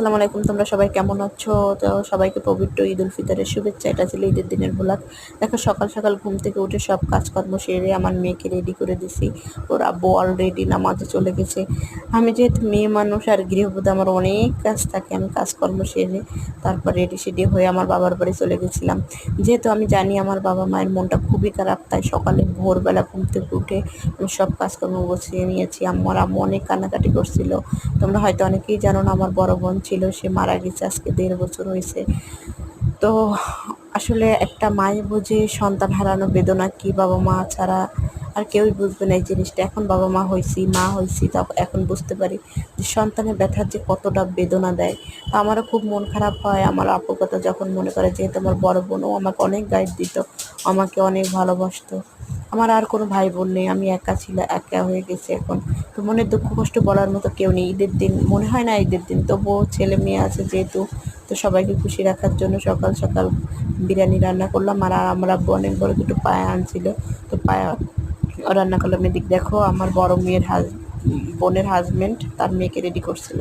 আসসালামু আলাইকুম, তোমরা সবাই কেমন আছো? তো সবাইকে পবিত্র ঈদ উল ফিতরের শুভেচ্ছা, এটা ছিল ঈদের দিনের ভোলাগ দেখো, সকাল সকাল ঘুম থেকে উঠে সব কাজকর্ম সেরে আমার মেয়েকে রেডি করে দিছি। ওর আব্বু অলরেডি নামাজে চলে গেছে। আমি যেহেতু মেয়ে মানুষ আর গৃহবধূ, আমার অনেক কাজ থাকে, আমি কাজকর্ম সেরে তারপর রেডি সেডি হয়ে আমার বাবার বাড়ি চলে গেছিলাম। যেহেতু আমি জানি আমার বাবা মায়ের মনটা খুবই খারাপ, তাই সকালে ভোরবেলা ঘুম থেকে উঠে আমি সব কাজকর্ম গুছিয়ে নিয়েছি। আমার আম্মু অনেক কান্নাকাটি করছিল। তোমরা হয়তো অনেকেই জানো না, আমার বড় বোন ছিল, সে মারা গেছে, আজকে দেড় বছর হয়েছে। তো আসলে একটা মায়ের বুঝে সন্তান হারানো বেদনা কি বাবা মা ছাড়া আর কেউই বুঝবে না এই জিনিসটা। এখন বাবা মা হয়েছি মা হয়েছি তা এখন বুঝতে পারি যে সন্তানের ব্যথার যে কতটা বেদনা দেয়। তা আমারও খুব মন খারাপ হয়, আমার আপুর যখন মনে করে যেহেতু আমার বড় বোনও আমাকে অনেক গাইড দিত, আমাকে অনেক ভালোবাসতো। আমার আর কোনো ভাই বোন নেই, আমি একা ছিল, একা হয়ে গেছি এখন। তো মনে দুঃখ কষ্ট বলার মতো কেউ নেই। ঈদের দিন মনে হয় না ঈদের দিন, তবুও ছেলে মেয়ে আছে যেহেতু, তো সবাইকে খুশি রাখার জন্য সকাল সকাল বিরিয়ানি রান্না করলাম। আর আমরা অনেক বড় দুটো পায়া আনছিল, তো পায়া রান্না করলাম। এদিক দেখো, আমার বড় মেয়ের হাজ, বোনের হাজব্যান্ড তার মেয়েকে রেডি করছিল।